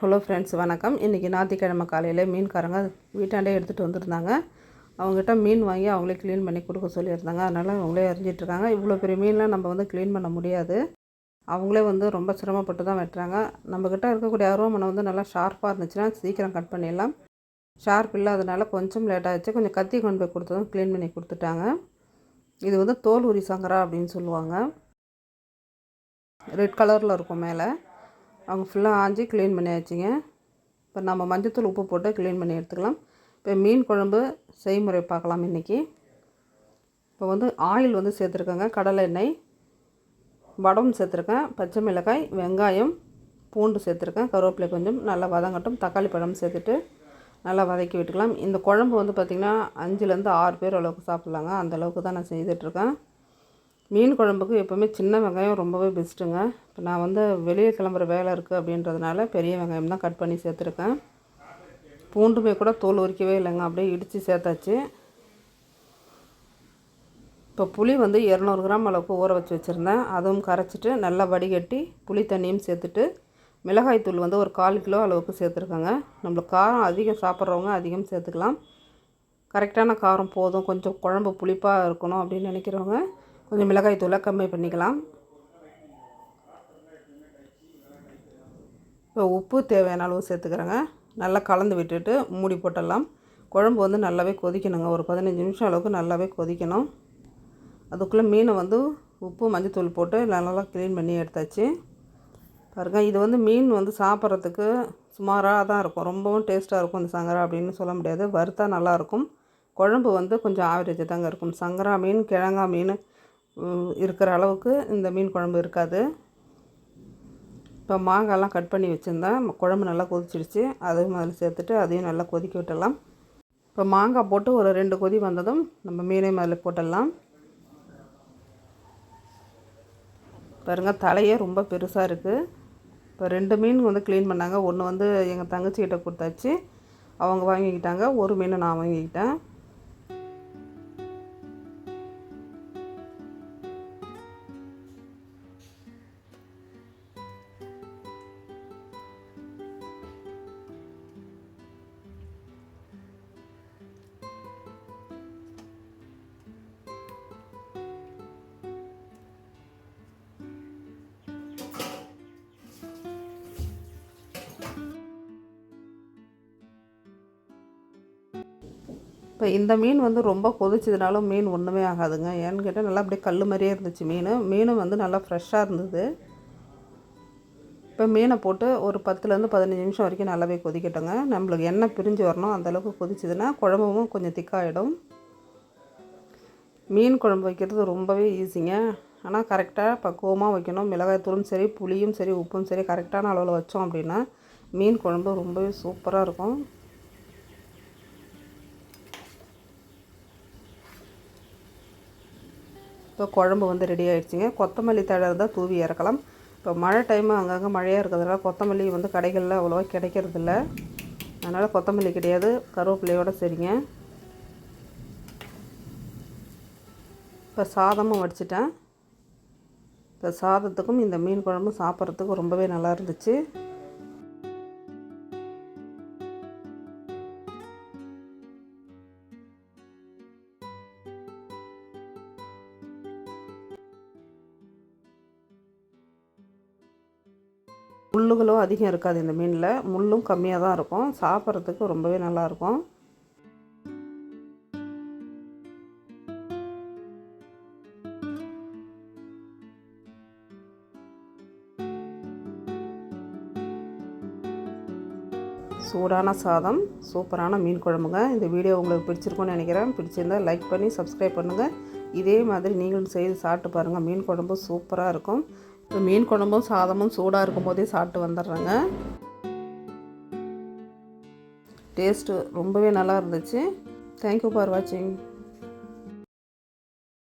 Hello friends வணக்கம். இன்றைக்கி ஞாயிற்றுக்கிழமை காலையில் மீன்காரங்க வீட்டாண்டே எடுத்துகிட்டு வந்திருந்தாங்க. அவங்ககிட்ட மீன் வாங்கி அவங்களே க்ளீன் பண்ணி கொடுக்க சொல்லியிருந்தாங்க. அதனால் அவங்களே அறிஞ்சிட்ருக்காங்க இவ்வளோ பெரிய மீன்லாம் நம்ம வந்து க்ளீன் பண்ண முடியாது. அவங்களே வந்து ரொம்ப சிரமப்பட்டு தான் வெட்டுறாங்க. நம்மக்கிட்ட இருக்கக்கூடிய அருவமனை வந்து நல்லா ஷார்ப்பாக இருந்துச்சுன்னா சீக்கிரம் கட் பண்ணிடலாம். ஷார்ப் இல்லாதனால கொஞ்சம் லேட் ஆகிடுச்சு கொஞ்சம் கத்தி கொண்டு போய் கொடுத்ததும் க்ளீன் பண்ணி கொடுத்துட்டாங்க. இது வந்து தோல் உரி சங்கரா அப்படின்னு சொல்லுவாங்க. ரெட் கலரில் இருக்கும் மேலே. அவங்க ஃபுல்லாக ஆஞ்சி க்ளீன் பண்ணியாச்சுங்க இப்போ நம்ம மஞ்சத்தூள் உப்பு போட்டு க்ளீன் பண்ணி எடுத்துக்கலாம். இப்போ மீன் குழம்பு செய்முறை பார்க்கலாம் இன்றைக்கி இப்போ வந்து ஆயில் வந்து சேர்த்துருக்கேங்க. கடலை எண்ணெய் வடம் சேர்த்துருக்கேன். பச்சை மிளகாய் வெங்காயம் பூண்டு சேர்த்துருக்கேன். கருவேப்பிலை கொஞ்சம் நல்லா வதங்கட்டும். தக்காளி பழம் சேர்த்துட்டு நல்லா வதக்கி விட்டுக்கலாம். இந்த குழம்பு வந்து பார்த்திங்கன்னா அஞ்சுலேருந்து ஆறு பேர் அளவுக்கு சாப்பிட்லாங்க. அந்தளவுக்கு தான் நான் செய்துட்ருக்கேன் மீன் குழம்புக்கு எப்போவுமே சின்ன வெங்காயம் ரொம்பவே பெஸ்ட்டுங்க இப்போ நான் வந்து வெளியே கிளம்புற வேலை இருக்குது அப்படின்றதுனால பெரிய வெங்காயம் தான் கட் பண்ணி சேர்த்துருக்கேன். பூண்டுமே கூட தோல் உரிக்கவே இல்லைங்க அப்படியே இடித்து சேர்த்தாச்சு. இப்போ புளி வந்து இரநூறு கிராம் அளவுக்கு ஊற வச்சு வச்சுருந்தேன். அதுவும் கரைச்சிட்டு நல்லா வடிகட்டி புளி தண்ணியும் சேர்த்துட்டு மிளகாய் தூள் வந்து ஒரு கால் கிலோ அளவுக்கு சேர்த்துருக்கேங்க. நம்மளுக்கு காரம் அதிகம் சாப்பிட்றவங்க அதிகம் சேர்த்துக்கலாம். கரெக்டான காரம் போதும். கொஞ்சம் குழம்பு புளிப்பாக இருக்கணும் அப்படின்னு நினைக்கிறவங்க கொஞ்சம் மிளகாய் தூளை கம்மி பண்ணிக்கலாம். இப்போ உப்பு தேவையான அளவு சேர்த்துக்கிறேங்க. நல்லா கலந்து விட்டுட்டு மூடி போட்டுடலாம். குழம்பு வந்து நல்லாவே கொதிக்கணுங்க. ஒரு பதினஞ்சு நிமிஷம் அளவுக்கு நல்லாவே கொதிக்கணும். அதுக்குள்ளே மீனை வந்து உப்பு மஞ்சத்தூள் போட்டு நல்லா க்ளீன் பண்ணி எடுத்தாச்சு. பாருங்கள் இது வந்து மீன் வந்து சாப்பிட்றதுக்கு சுமாராக தான் இருக்கும். ரொம்பவும் டேஸ்ட்டாக இருக்கும் இந்த சங்கரா அப்படின்னு சொல்ல முடியாது. வறுத்தா நல்லாயிருக்கும் குழம்பு வந்து கொஞ்சம் ஆவரேஜ் தாங்க இருக்கும். சங்கரா மீன் கிழங்கா மீன் இருக்கிற அளவுக்கு இந்த மீன் குழம்பு இருக்காது. இப்போ மாங்காய்லாம் கட் பண்ணி வச்சுருந்தேன் குழம்பு நல்லா கொதிச்சிடுச்சு. அதையும் அதில் சேர்த்துட்டு அதையும் நல்லா கொதிக்க விட்டுடலாம். இப்போ மாங்காய் போட்டு ஒரு ரெண்டு கொதி வந்ததும் நம்ம மீனையும் அதில் போட்டுடலாம். பாருங்கள் தலையே ரொம்ப பெருசாக இருக்குது இப்போ ரெண்டு மீன் வந்து க்ளீன் பண்ணாங்க. ஒன்று வந்து எங்கள் தங்கச்சிக்கிட்ட கொடுத்தாச்சு. அவங்க வாங்கிக்கிட்டாங்க. ஒரு மீனை நான் வாங்கிக்கிட்டேன். இப்போ இந்த மீன் வந்து ரொம்ப கொதிச்சதுனாலும் மீன் ஒன்றுமே ஆகாதுங்க. ஏன்னு கேட்டால் நல்லா அப்படியே கல் மாதிரியே இருந்துச்சு மீன். மீனும் வந்து நல்லா ஃப்ரெஷ்ஷாக இருந்தது. இப்போ மீனை போட்டு ஒரு பத்துலேருந்து பதினஞ்சு நிமிஷம் வரைக்கும் நல்லாவே கொதிக்கட்டுங்க. நம்மளுக்கு எண்ணெய் பிரிஞ்சு வரணும். அந்தளவுக்கு கொதிச்சதுன்னா குழம்பும் கொஞ்சம் திக்காகிடும் மீன் குழம்பு வைக்கிறது ரொம்பவே ஈஸிங்க. ஆனால் கரெக்டாக பக்குவமாக வைக்கணும். மிளகாய்த்தூளும் சரி புளியும் சரி உப்பும் சரி கரெக்டான அளவில் வச்சோம் அப்படின்னா மீன் குழம்பு ரொம்பவே சூப்பராக இருக்கும். இப்போ குழம்பு வந்து ரெடி ஆகிடுச்சிங்க கொத்தமல்லி தழை தான் தூவி இறக்கலாம். இப்போ மழை டைமு அங்கங்கே மழையாக இருக்கிறதுனால கொத்தமல்லி வந்து கடைகளில் அவ்வளோவா கிடைக்கிறதில்ல. அதனால் கொத்தமல்லி கிடையாது. கருவேப்பிலையோடு சரிங்க. இப்போ சாதமும் வடிச்சிட்டேன். இப்போ சாதத்துக்கும் இந்த மீன் குழம்பும் சாப்பிட்றதுக்கும் ரொம்பவே நல்லா இருந்துச்சு. முள்ளுகளும் அதிகம் இருக்காது இந்த மீனில். முள்ளும் கம்மியாக தான் இருக்கும். சாப்பிட்றதுக்கு ரொம்பவே நல்லாயிருக்கும் சூடான சாதம் சூப்பரான மீன் குழம்புங்க. இந்த வீடியோ உங்களுக்கு பிடிச்சிருக்கும்னு நினைக்கிறேன். பிடிச்சிருந்தால் லைக் பண்ணி சப்ஸ்கிரைப் பண்ணுங்கள் இதே மாதிரி நீங்களும் செய்து சாப்பிட்டு பாருங்கள் மீன் குழம்பு சூப்பராக இருக்கும். இப்போ மீன் குழம்பும் சாதமும் சூடாக இருக்கும் போதே சாப்பிட்டு வந்துடுறேங்க. டேஸ்ட்டு ரொம்பவே நல்லா இருந்துச்சு. தேங்க்யூ ஃபார் வாட்சிங்